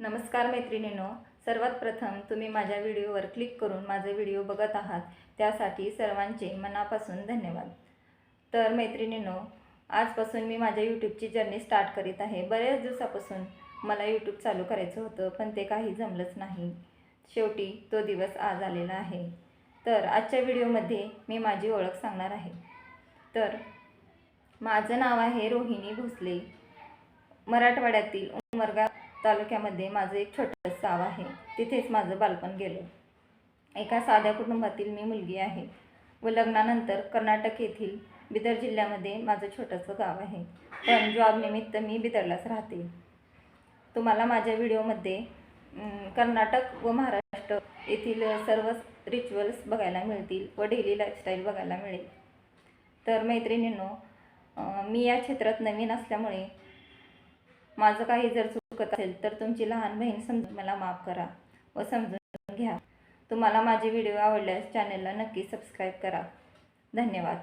नमस्कार मैत्रिणींनो. सर्वात प्रथम तुम्ही माझ्या व्हिडिओवर क्लिक करून माझे व्हिडिओ बघत आहात. त्यासाठी सर्वांचे मनापासून धन्यवाद. तर मैत्रिणींनो आजपासून मी माझ्या यूट्यूबची जर्नी स्टार्ट करीत आहे. बऱ्याच दिवसापासून मला यूट्यूब चालू करायचं होतं पण ते काही जमलंच नाही. शेवटी तो दिवस आज आलेला आहे. तर आजच्या व्हिडिओमध्ये मी माझी ओळख सांगणार आहे. तर माझं नाव आहे रोहिणी भोसले. मराठवाड्यातील उमरगा तालुक्यामध्ये माझं एक छोटंसं गाव आहे. तिथेच माझं बालपण गेलं. एका साध्या कुटुंबातील मी मुलगी आहे. व लग्नानंतर कर्नाटक येथील बिदर जिल्ह्यामध्ये माझं छोटंसं गाव आहे. पण जॉबनिमित्त मी बिदरलाच राहते. तुम्हाला माझ्या व्हिडिओमध्ये कर्नाटक व महाराष्ट्र येथील सर्व रिच्युअल्स बघायला मिळतील व डेली लाईफस्टाईल बघायला मिळेल. तर मैत्रिणींनो मी या क्षेत्रात नवीन असल्यामुळे माझं काही जर चुकत असेल तर तुमची लहान बहीण समजून मला माफ करा व समजून घ्या. तुम्हाला माझे व्हिडिओ आवडल्यास चॅनलला नक्की सबस्क्राईब करा. धन्यवाद.